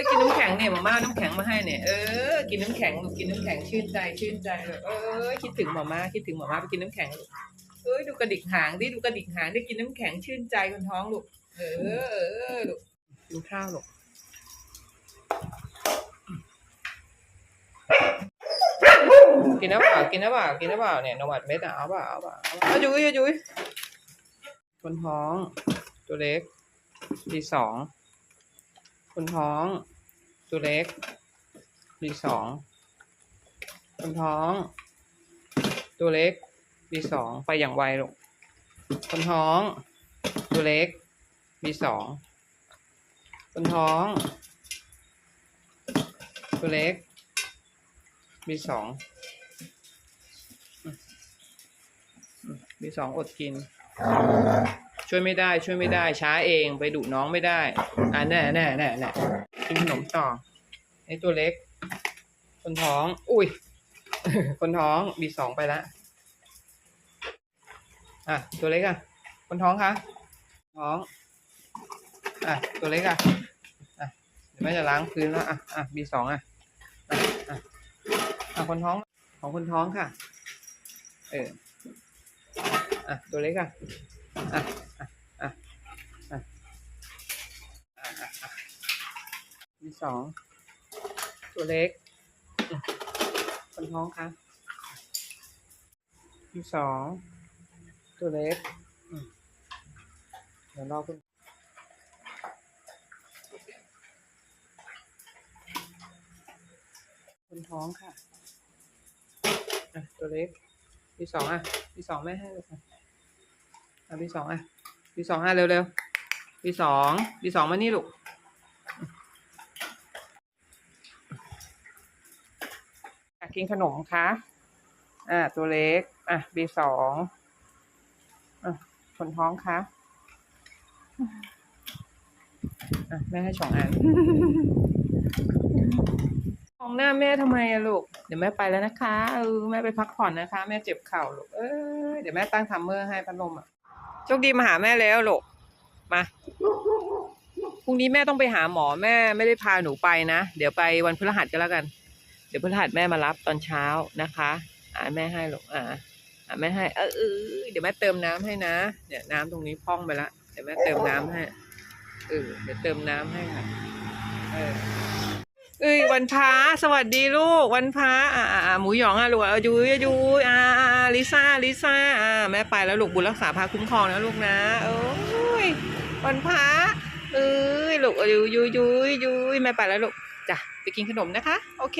ยกินน้ำแข็งเนี่ยหมาม่าน้ำแข็งมาให้เนี่ยเออกินน้ำแข็งลูกกินน้ำแข็งชื่นใจชื่นใจเลยเออคิดถึงหมาม่าคิดถึงหมาม่าไปกินน้ำแข็งลูกเอ้ยดูกระดิกหางดิดูกระดิกหางได้กินน้ำแข็งชื่นใจคนท้องลูกเออเออลูกกินข้าวลูกกินน้ำเปล่ากินน้ำเปล่ากินน้ำเปล่าเนี่ยนวัดเม็ดอะเอาเปล่าเอาเปล่าเอาเปล่าเอาจุ้ยเอาจุ้ยคนท้อง ตัวเล็กดีสอง คนท้อง ตัวเล็กดีสองคนท้อง ตัวเล็กดีสองไปอย่างไวลูกคนท้อง ตัวเล็กดีสองคนท้อง ตัวเล็กมีสองมีสองอดกิน ช่วยไม่ได้ ช่วยไม่ได้ ช้าเองไปดุน้องไม่ได้ อ่าแน่แน่แน่แน่กินขนมต่อไอ้ตัวเล็ก คนท้อง อุ้ย คนท้องบีสองไปล้วอะตัวเล็กอะ คนท้องคะท้อง อะตัวเล็กอะอะเดี๋ยวแม่จะล้างพื้นแล้วอะอะบีสองอะอะอะอะคนท้องของคนท้องค่ะ เอออะตัวเล็กอะอะ อะ อะ อะ อะ อะอะ มีสองตัวเล็กคนท้องคะมีสองตัวเล็กเดี๋ยวรอคุณคนท้องค่ะตัวเล็กมีสองอะมีสองไม่ให้เลยค่ะพี่สองอะพี่สองอะเร็วเร็วๆพี่สองพี่สองมานี่ลูกอยา กินขนมคะอะตัวเล็ก อะบีสองอะคนท้องคะอะแม่ให้สองอันมองหน้าแม่ทำไมลูก เดี๋ยวแม่ไปแล้วนะคะเออแม่ไปพักผ่อนนะคะ แม่เจ็บเข่าลูกเออเดี๋ยวแม่ตั้งทัมเมอร์ให้พัดลมอะโชคดีมาหาแม่แล้วลูกมาพรุ่งนี้แม่ต้องไปหาหมอแม่ไม่ได้พาหนูไปนะ เดี๋ยวไปวันพฤหัสก็แล้วกัน เดี๋ยวพฤหัสแม่มารับตอนเช้านะคะอ่าแม่ให้ลูกอ่าอ่าแม่ให้ เออเออเดี๋ยวแม่เติมน้ำให้นะเดี๋ยวน้ำตรงนี้พองไปละเดี๋ยวแม่เติมน้ำให้เออเดี๋ยวเติมน้ำให้ค่ะเออเอ้ยวันพระสวัสดีลูก วันพระอ่าอ่าหมูหยองอะลูกอะยุ้ยอะยุ้ยอ่าอาลิซ่าลิซ่าอ่าแม่ไปแล้วลูกบุญรักษาพาคุ้มครองนะลูกนะโอ้ยวันพระเอ้ยลูกอะยุ้ยยุ้ยยุ้ยยุ้ยแม่ไปแล้วลูก จ้ะไปกินขนมนะคะ โอเค